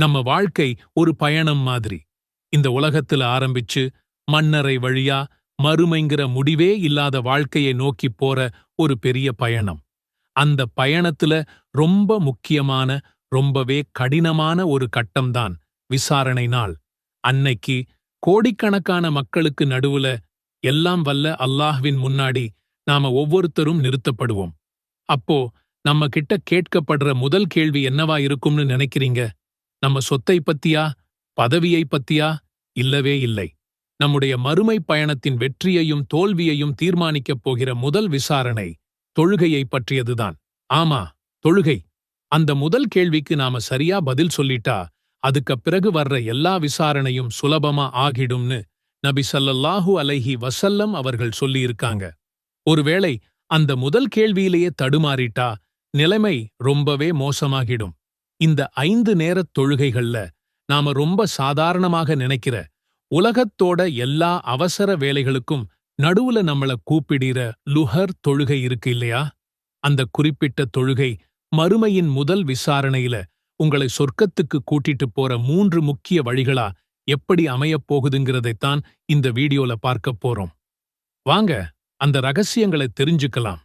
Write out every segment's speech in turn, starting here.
நம்ம வாழ்க்கை ஒரு பயணம் மாதிரி. இந்த உலகத்துல ஆரம்பிச்சு மன்னரை வழியா மறுமைங்கிற முடிவே இல்லாத வாழ்க்கையை நோக்கி போற ஒரு பெரிய பயணம். அந்த பயணத்துல ரொம்ப முக்கியமான ரொம்பவே கடினமான ஒரு கட்டம்தான் விசாரணை நாள். அன்னைக்கு கோடிக்கணக்கான மக்களுக்கு நடுவுல எல்லாம் வல்ல அல்லாஹ்வின் முன்னாடி நாம ஒவ்வொருத்தரும் நிறுத்தப்படுவோம். அப்போ நம்ம கிட்ட கேட்கப்படுற முதல் கேள்வி என்னவா இருக்கும்னு நினைக்கிறீங்க? நம்ம சொத்தை பத்தியா பதவியை பத்தியா? இல்லவே இல்லை. நம்முடைய மறுமை பயணத்தின் வெற்றியையும் தோல்வியையும் தீர்மானிக்கப் போகிற முதல் விசாரணை தொழுகையை பற்றியதுதான். ஆமா தொழுகை. அந்த முதல் கேள்விக்கு நாம சரியா பதில் சொல்லிட்டா அதுக்கு பிறகு வர்ற எல்லா விசாரணையும் சுலபமா ஆகிடும்னு நபி சல்லல்லாஹூ அலைஹி வசல்லம் அவர்கள் சொல்லியிருக்காங்க. ஒருவேளை அந்த முதல் கேள்வியிலேயே தடுமாறிட்டா நிலைமை ரொம்பவே மோசமாகிடும். இந்த ஐந்து நேரத் தொழுகைகள்ல நாம ரொம்ப சாதாரணமாக நினைக்கிற உலகத்தோட எல்லா அவசர வேலைகளுக்கும் நடுவுல நம்மள கூப்பிடிற லுஹர் தொழுகை இருக்கு இல்லையா? அந்த குறிப்பிட்ட தொழுகை மறுமையின் முதல் விசாரணையில உங்களை சொர்க்கத்துக்கு கூட்டிட்டு போற மூன்று முக்கிய வழிகளா எப்படி அமையப் போகுதுங்கிறதைத்தான் இந்த வீடியோல பார்க்கப் போறோம். வாங்க அந்த ரகசியங்களை தெரிஞ்சுக்கலாம்.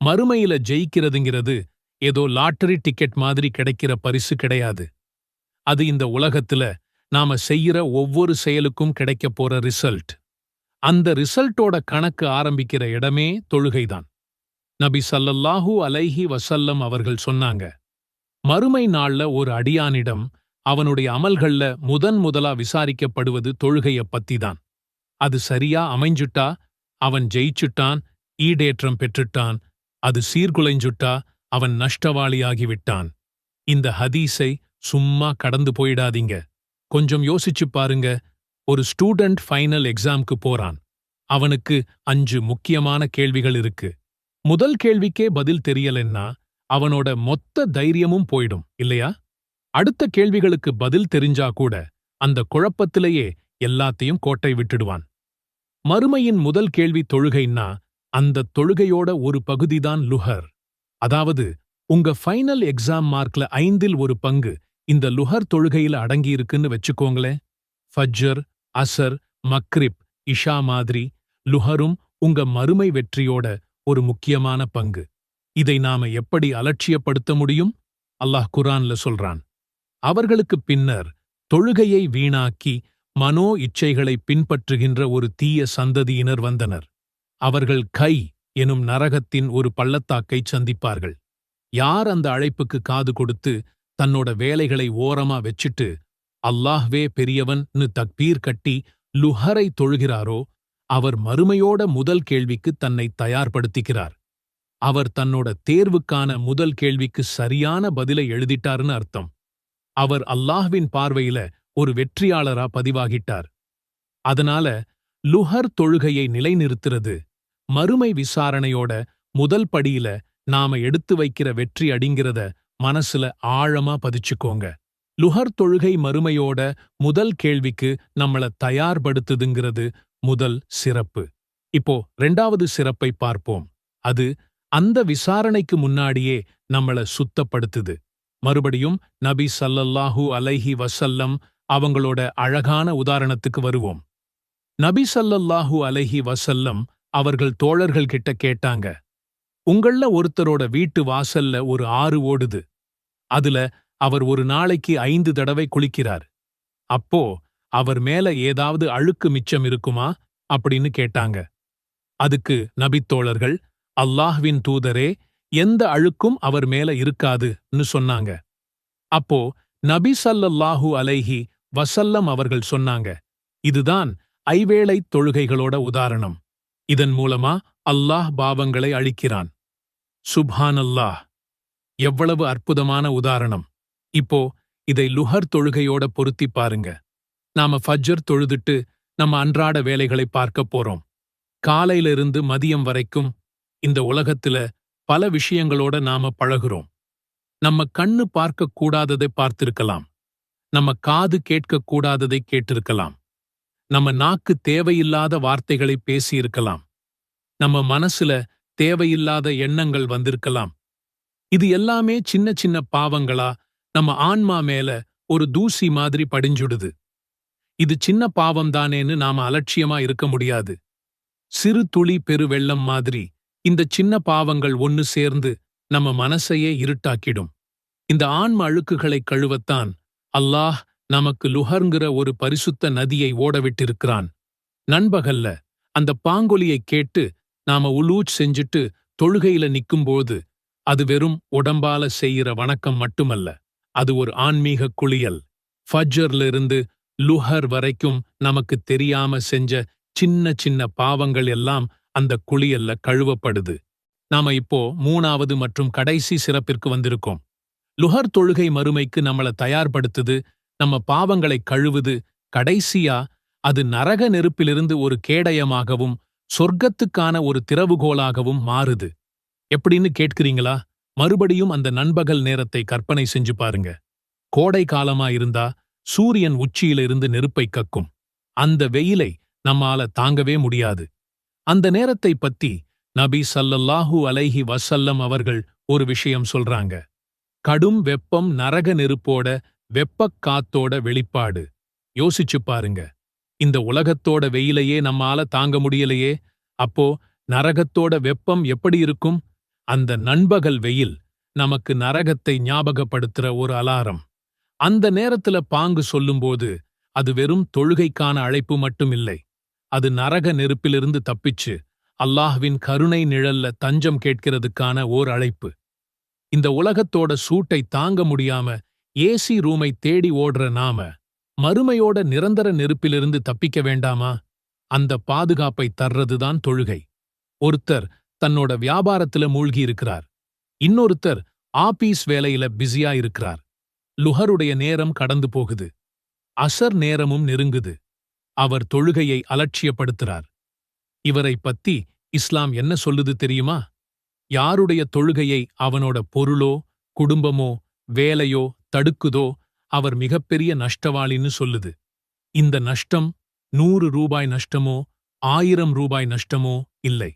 மறுமையில ஜெயிக்கிறதுங்கிறது ஏதோ லாட்டரி டிக்கெட் மாதிரி கிடைக்கிற பரிசு கிடையாது. அது இந்த உலகத்துல நாம செய்யற ஒவ்வொரு செயலுக்கும் கிடைக்கப் போற ரிசல்ட். அந்த ரிசல்ட்டோட கணக்கு ஆரம்பிக்கிற இடமே தொழுகைதான். நபி சல்லல்லாஹு அலைஹி வசல்லம் அவர்கள் சொன்னாங்க மறுமை நாள்ல ஒரு அடியானிடம் அவனுடைய அமல்கள்ல முதன் முதலா விசாரிக்கப்படுவது தொழுகைய பத்திதான். அது சரியா அமைஞ்சுட்டா? அவன் ஜெயிச்சுட்டான் ஈடேற்றம் பெற்றுட்டான் அது சீர்குலைஞ்சுட்டா? அவன் நஷ்டவாளியாகிவிட்டான். இந்த ஹதீஸை சும்மா கடந்து போயிடாதீங்க. கொஞ்சம் யோசிச்சு பாருங்க. ஒரு ஸ்டூடண்ட் ஃபைனல் எக்ஸாம்க்கு போறான். அவனுக்கு அஞ்சு முக்கியமான கேள்விகள் இருக்கு. முதல் கேள்விக்கே பதில் தெரியலன்னா அவனோட மொத்த தைரியமும் போயிடும் இல்லையா? அடுத்த கேள்விகளுக்கு பதில் தெரிஞ்சா கூட அந்த குழப்பத்திலேயே எல்லாத்தையும் கோட்டை விட்டுடுவான். மறுமையின் முதல் கேள்வி தொழுகைன்னா அந்த தொழுகையோட ஒரு பகுதிதான் லுஹர். அதாவது உங்க ஃபைனல் எக்ஸாம் மார்க்ல ஐந்தில் ஒரு பங்கு இந்த லுஹர் தொழுகையில அடங்கியிருக்குன்னு வச்சுக்கோங்களேன். ஃபஜ்ஜர் அசர் மக்ரிப் இஷா மாதிரி லுஹரும் உங்க மறுமை வெற்றியோட ஒரு முக்கியமான பங்கு. இதை நாம எப்படி அலட்சியப்படுத்த முடியும்? அல்லாஹ் குரான்ல சொல்றான். அவர்களுக்குப் பின்னர் தொழுகையை வீணாக்கி மனோ இச்சைகளை பின்பற்றுகின்ற ஒரு தீய சந்ததியினர் வந்தனர். அவர்கள் கை எனும் நரகத்தின் ஒரு பள்ளத்தாக்கைச் சந்திப்பார்கள். யார் அந்த அழைப்புக்கு காது கொடுத்து தன்னோட வேலைகளை ஓரமா வச்சிட்டு அல்லாஹ்வே பெரியவன்னு தக்பீர் கட்டி லுஹரை தொழுகிறாரோ? அவர் மறுமையோட முதல் கேள்விக்கு தன்னை தயார்படுத்திக்கிறார். அவர் தன்னோட தேர்வுக்கான முதல் கேள்விக்கு சரியான பதிலை எழுதிட்டார்னு அர்த்தம். அவர் அல்லாஹ்வின் பார்வையில ஒரு வெற்றியாளரா பதிவாகிட்டார். அதனால லுஹர் தொழுகையை நிலைநிறுத்துறது மறுமை விசாரணையோட முதல் படியில நாம எடுத்து வைக்கிற வெற்றி அடிங்கிறத மனசுல ஆழமா பதிச்சுக்கோங்க. லுஹர் தொழுகை மறுமையோட முதல் கேள்விக்கு நம்மள தயார்படுத்துதுங்கிறது முதல் சிறப்பு. இப்போ ரெண்டாவது சிறப்பை பார்ப்போம். அது அந்த விசாரணைக்கு முன்னாடியே நம்மள சுத்தப்படுத்துது. மறுபடியும் நபி சல்லல்லாஹு அலைஹி வசல்லம் அவங்களோட அழகான உதாரணத்துக்கு வருவோம். நபி சல்லல்லாஹு அலைஹி வசல்லம் அவர்கள் தோழர்கள் கிட்ட கேட்டாங்க. உங்கள ஒருத்தரோட வீட்டு வாசல்ல ஒரு ஆறு ஓடுது. அதுல அவர் ஒரு நாளைக்கு ஐந்து தடவை குளிக்கிறார். அப்போ அவர் மேல ஏதாவது அழுக்கு மிச்சம் இருக்குமா? அப்படின்னு கேட்டாங்க. அதுக்கு நபித்தோழர்கள் அல்லாஹ்வின் தூதரே எந்த அழுக்கும் அவர் மேல இருக்காதுன்னு சொன்னாங்க. அப்போ நபி சல்லல்லாஹு அலைஹி வசல்லம் அவர்கள் சொன்னாங்க இதுதான் ஐவேளை தொழுகைகளோட உதாரணம். இதன் மூலமா அல்லாஹ் பாவங்களை அழிக்கிறான். சுப்ஹானல்லாஹ். எவ்வளவு அற்புதமான உதாரணம். இப்போ இதை லுஹர் தொழுகையோட பொருத்தி பாருங்க. நாம ஃபஜ்ஜர் தொழுதுட்டு நம்ம அன்றாட வேலைகளை பார்க்க போறோம். காலையிலிருந்து மதியம் வரைக்கும் இந்த உலகத்துல பல விஷயங்களோட நாம பழகுறோம். நம்ம கண்ணு பார்க்க கூடாததை பார்த்திருக்கலாம். நம்ம காது கேட்க கூடாததை கேட்டிருக்கலாம். நம்ம நாக்கு தேவையில்லாத வார்த்தைகளை பேசியிருக்கலாம். நம்ம மனசுல தேவையில்லாத எண்ணங்கள் வந்திருக்கலாம். இது எல்லாமே சின்ன சின்ன பாவங்களா நம்ம ஆன்மா மேல ஒரு தூசி மாதிரி படிஞ்சுடுது. இது சின்ன பாவம்தானேன்னு நாம அலட்சியமா இருக்க முடியாது. சிறு துளி பெரு வெள்ளம் மாதிரி இந்த சின்ன பாவங்கள் ஒன்னு சேர்ந்து நம்ம மனசையே இருட்டாக்கிடும். இந்த ஆன்ம அழுக்குகளை கழுவத்தான் அல்லாஹ் நமக்கு லுஹர்ங்கிற ஒரு பரிசுத்த நதியை ஓடவிட்டிருக்கிறான். நண்பகல்ல அந்த பாங்கொலியைக் கேட்டு நாம உலூச் செஞ்சுட்டு தொழுகையில நிக்கும்போது அது வெறும் உடம்பால செய்கிற வணக்கம் மட்டுமல்ல அது ஒரு ஆன்மீக குளியல். ஃபஜ்ஜர்ல இருந்து லுஹர் வரைக்கும் நமக்கு தெரியாம செஞ்ச சின்ன சின்ன பாவங்கள் எல்லாம் அந்த குளியல்ல கழுவப்படுது. நாம இப்போ மூணாவது மற்றும் கடைசி சிறப்பிற்கு வந்திருக்கோம். லுஹர் தொழுகை மறுமைக்கு நம்மள தயார்படுத்துது நம்ம பாவங்களை கழுவுது கடைசியா அது நரக நெருப்பிலிருந்து ஒரு கேடயமாகவும் சொர்க்கத்துக்கான ஒரு திறவுகோலாகவும் மாறுது. எப்படின்னு கேட்கிறீங்களா? மறுபடியும் அந்த நண்பகல் நேரத்தை கற்பனை செஞ்சு பாருங்க. கோடை காலமா இருந்தா சூரியன் உச்சியிலிருந்து நெருப்பை கக்கும். அந்த வெயிலை நம்மால தாங்கவே முடியாது. அந்த நேரத்தை பத்தி நபி சல்லல்லாஹூ அலைஹி வசல்லம் அவர்கள் ஒரு விஷயம் சொல்றாங்க. கடும் வெப்பம் நரக நெருப்போட வெப்பக் காத்தோட வெளிப்பாடு. யோசிச்சு பாருங்க. இந்த உலகத்தோட வெயிலையே நம்மால தாங்க முடியலையே. அப்போ நரகத்தோட வெப்பம் எப்படி இருக்கும்? அந்த நண்பகல் வெயில் நமக்கு நரகத்தை ஞாபகப்படுத்துற ஒரு அலாரம். அந்த நேரத்துல பாங்கு சொல்லும்போது அது வெறும் தொழுகைக்கான அழைப்பு மட்டுமில்லை. அது நரக நெருப்பிலிருந்து தப்பிச்சு அல்லாஹ்வின் கருணை நிழல்ல தஞ்சம் கேட்கிறதுக்கான ஓர் அழைப்பு. இந்த உலகத்தோட சூட்டை தாங்க முடியாம ஏசி ரூமை தேடி ஓடுற நாம மறுமையோட நிரந்தர நெருப்பிலிருந்து தப்பிக்க வேண்டாமா? அந்த பாதுகாப்பை தர்றதுதான் தொழுகை. ஒருத்தர் தன்னோட வியாபாரத்துல மூழ்கி இருக்கிறார் இன்னொருத்தர் ஆபீஸ் வேலையில பிஸியா இருக்கிறார். லுஹருடைய நேரம் கடந்து போகுது. அசர் நேரமும் நெருங்குது. அவர் தொழுகையை அலட்சியப்படுத்துறார். இவரை பத்தி இஸ்லாம் என்ன சொல்லுது தெரியுமா? யாருடைய தொழுகையை அவனோட பொருளோ குடும்பமோ வேலையோ தடுக்குதோ அவர் மிகப்பெரிய நஷ்டவாளின்னு சொல்லுது. இந்த நஷ்டம் நூறு ரூபாய் நஷ்டமோ ஆயிரம் ரூபாய் நஷ்டமோ இல்லை.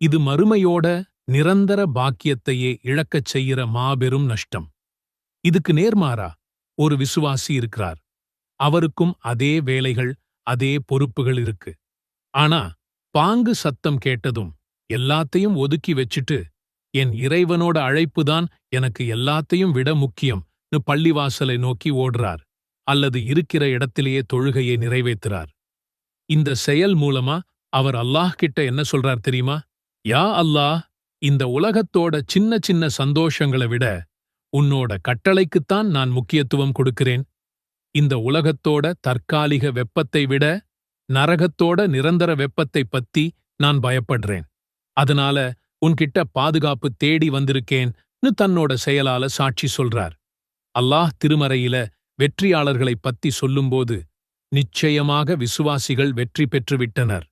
இது மறுமையோட நிரந்தர பாக்கியத்தையே இழக்கச் செய்கிற மாபெரும் நஷ்டம். இதுக்கு நேர்மாறா ஒரு விசுவாசி இருக்கிறார். அவருக்கும் அதே வேலைகள் அதே பொறுப்புகள் இருக்கு. ஆனா பாங்கு சத்தம் கேட்டதும் எல்லாத்தையும் ஒதுக்கி வச்சுட்டு என் இறைவனோட அழைப்புதான் எனக்கு எல்லாத்தையும் விட முக்கியம். பள்ளிவாசலை நோக்கி ஓடுறார் அல்லது இருக்கிற இடத்திலேயே தொழுகையை நிறைவேற்றுறார் இந்த செயல் மூலமா அவர் அல்லாஹ் கிட்ட என்ன சொல்றார் தெரியுமா? யா அல்லாஹ் இந்த உலகத்தோட சின்ன சின்ன சந்தோஷங்களை விட உன்னோட கட்டளைக்குத்தான் நான் முக்கியத்துவம் கொடுக்கிறேன். இந்த உலகத்தோட தற்காலிக வெப்பத்தை விட நரகத்தோட நிரந்தர வெப்பத்தை பத்தி நான் பயப்படுறேன். அதனால உன்கிட்ட பாதுகாப்பு தேடி வந்திருக்கேன்னு தன்னோட செயலால சாட்சி சொல்றார். அல்லாஹ் திருமறையில வெற்றியாளர்களைப் பத்தி சொல்லும்போது நிச்சயமாக விசுவாசிகள் வெற்றி பெற்றுவிட்டனர்.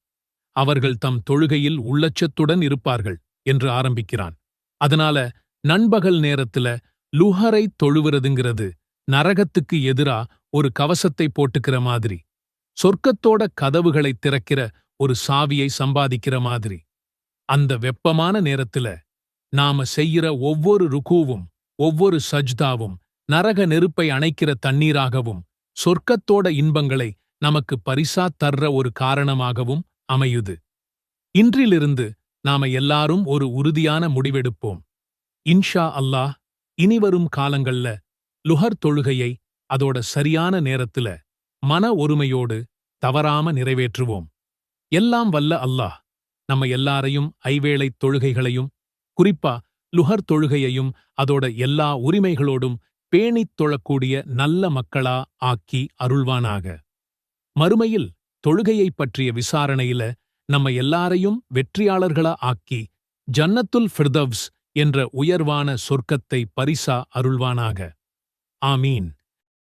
அவர்கள் தம் தொழுகையில் உள்ளச்சத்துடன் இருப்பார்கள் என்று ஆரம்பிக்கிறான். அதனால நண்பகல் நேரத்துல லுஹரை தொழுவுறதுங்கிறது நரகத்துக்கு எதிரா ஒரு கவசத்தை போட்டுக்கிற மாதிரி சொர்க்கத்தோட கதவுகளை திறக்கிற ஒரு சாவியை சம்பாதிக்கிற மாதிரி. அந்த வெப்பமான நேரத்துல நாம செய்யற ஒவ்வொரு ருகூவும் ஒவ்வொரு சஜ்தாவும் நரக நெருப்பை அணைக்கிற தண்ணீராகவும் சொர்க்கத்தோட இன்பங்களை நமக்கு பரிசா தர்ற ஒரு காரணமாகவும் அமையுது. இன்றிலிருந்து நாம எல்லாரும் ஒரு உறுதியான முடிவெடுப்போம். இன்ஷா அல்லாஹ் இனிவரும் காலங்கள்ல லுஹர் தொழுகையை அதோட சரியான நேரத்துல மன ஒருமையோடு தவறாம நிறைவேற்றுவோம். எல்லாம் வல்ல அல்லாஹ் நம்ம எல்லாரையும் ஐவேளைத் தொழுகைகளையும் குறிப்பா லுஹர் தொழுகையையும் அதோட எல்லா உரிமைகளோடும் பேணித் தொழக்கூடிய நல்ல மக்களா ஆக்கி அருள்வானாக. மறுமையில் தொழுகையைப் பற்றிய விசாரணையில நம்ம எல்லாரையும் வெற்றியாளர்களா ஆக்கி ஜன்னத்துல் ஃபிர்தவ்ஸ் என்ற உயர்வான சொர்க்கத்தை பரிசா அருள்வானாக. ஆமீன்.